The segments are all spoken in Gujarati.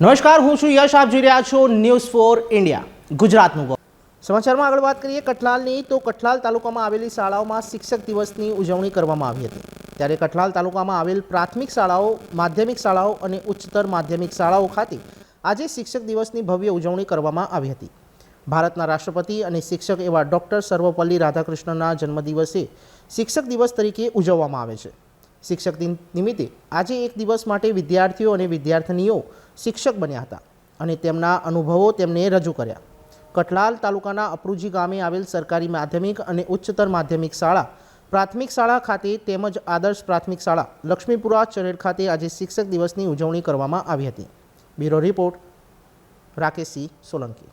નમસ્કાર, હું છું યશ. આપ જોઈ રહ્યા છો ન્યૂઝ ફોર ઇન્ડિયા ગુજરાતનું. સમાચારમાં આગળ વાત કરીએ, કઠલાલની. તો કઠલાલ તાલુકામાં આવેલી શાળાઓમાં શિક્ષક દિવસની ઉજવણી કરવામાં આવી હતી. ત્યારે કઠલાલ તાલુકામાં આવેલ પ્રાથમિક શાળાઓ, માધ્યમિક શાળાઓ અને ઉચ્ચતર માધ્યમિક શાળાઓ ખાતે આજે શિક્ષક દિવસની ભવ્ય ઉજવણી કરવામાં આવી હતી. ભારતના રાષ્ટ્રપતિ અને શિક્ષક એવા ડૉક્ટર સર્વપલ્લી રાધાકૃષ્ણના જન્મદિવસે શિક્ષક દિવસ તરીકે ઉજવવામાં આવે છે. શિક્ષક દિન નિમિત્તે આજે એક દિવસ માટે વિદ્યાર્થીઓ અને વિદ્યાર્થિનીઓ શિક્ષક બન્યા હતા અને તેમના અનુભવો તેમને રજૂ કર્યા. કઠલાલ તાલુકાના અપરુજી ગામે આવેલ સરકારી માધ્યમિક અને ઉચ્ચતર માધ્યમિક શાળા, પ્રાથમિક શાળા ખાતે તેમજ આદર્શ પ્રાથમિક શાળા, લક્ષ્મીપુરા ચરેડ ખાતે આજે શિક્ષક દિવસની ઉજવણી કરવામાં આવી હતી. Bureau report, Rakeshsinh Solanki.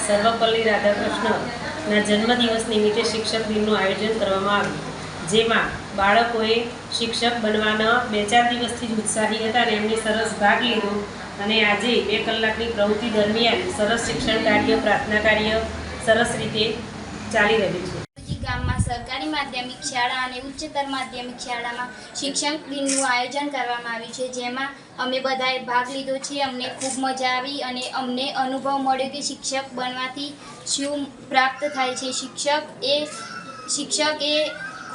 Sarvepalli રાધાકૃષ્ણના જન્મદિવસ નિમિત્તે શિક્ષક દિનનું આયોજન કરવામાં આવ્યું. જેમાં બાળકોએ શિક્ષક બનવાના બે ચાર દિવસથી જ ઉત્સાહી હતા અને એમને સરસ ભાગ લીધો. અને આજે બે કલાકની પ્રવૃત્તિ દરમિયાન સરસ શિક્ષણ કાર્ય, પ્રાર્થના કાર્ય સરસ રીતે ચાલી રહ્યું છે. ગામમાં સરકારી માધ્યમિક શાળા અને ઉચ્ચતર માધ્યમિક શાળામાં શિક્ષણ દિનનું આયોજન કરવામાં આવ્યું છે, જેમાં અમે બધાએ ભાગ લીધો છે. અમને ખૂબ મજા આવી અને અમને અનુભવ મળ્યો કે શિક્ષક બનવાથી શું પ્રાપ્ત થાય છે. શિક્ષક એ શિક્ષક એ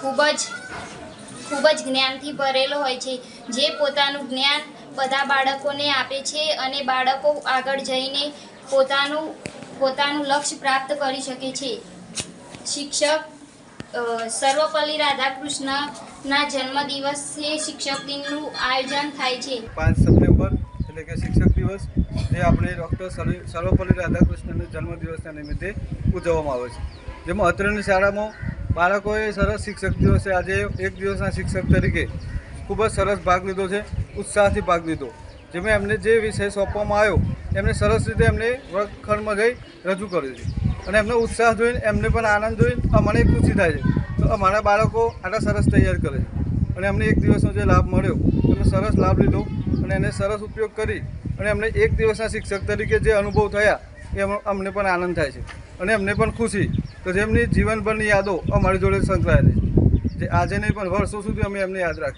ખૂબ જ ખૂબ જ જ્ઞાનથી ભરેલો હોય છે. જે પોતાનું જ્ઞાન બધા બાળકોને આપે છે અને બાળકો આગળ જઈને પોતાનું પોતાનું લક્ષ્ય પ્રાપ્ત કરી શકે છે. શિક્ષક સર્વપલ્લી રાધાકૃષ્ણના જન્મદિવસે શિક્ષક દિનનું આયોજન થાય છે. પાંચ સપ્ટેમ્બર એટલે કે શિક્ષક દિવસ, જે આપણે ડૉક્ટર સર્વપલ્લી રાધાકૃષ્ણના જન્મદિવસના નિમિત્તે ઉજવવામાં આવે છે. જેમાં અત્રેની શાળામાં બાળકોએ સરસ શિક્ષક દિવસે આજે એક દિવસના શિક્ષક તરીકે ખૂબ જ સરસ ભાગ લીધો છે. ઉત્સાહથી ભાગ લીધો. જેમાં એમને જે વિષય સોંપવામાં આવ્યો, એમને સરસ રીતે એમને વર્ગખંડમાં જઈ રજૂ કર્યું છે. અને એમનો ઉત્સાહ જોઈને, એમને પણ આનંદ જોઈને મને ખુશી થાય છે. તો અમારા બાળકો આટલા સરસ તૈયાર કરે છે. અને અમને એક દિવસનો જે લાભ મળ્યો એનો સરસ લાભ લીધો અને એને સરસ ઉપયોગ કરી અને અમને એક દિવસના શિક્ષક તરીકે જે અનુભવ થયા એ અમને પણ આનંદ થાય છે. અને અમને પણ ખુશી કે જેમની જીવનભરની યાદો અમારી જોડે સંકળાયેલી જે આજે નહીં, પણ વર્ષો સુધી અમે એમને યાદ રાખીશું.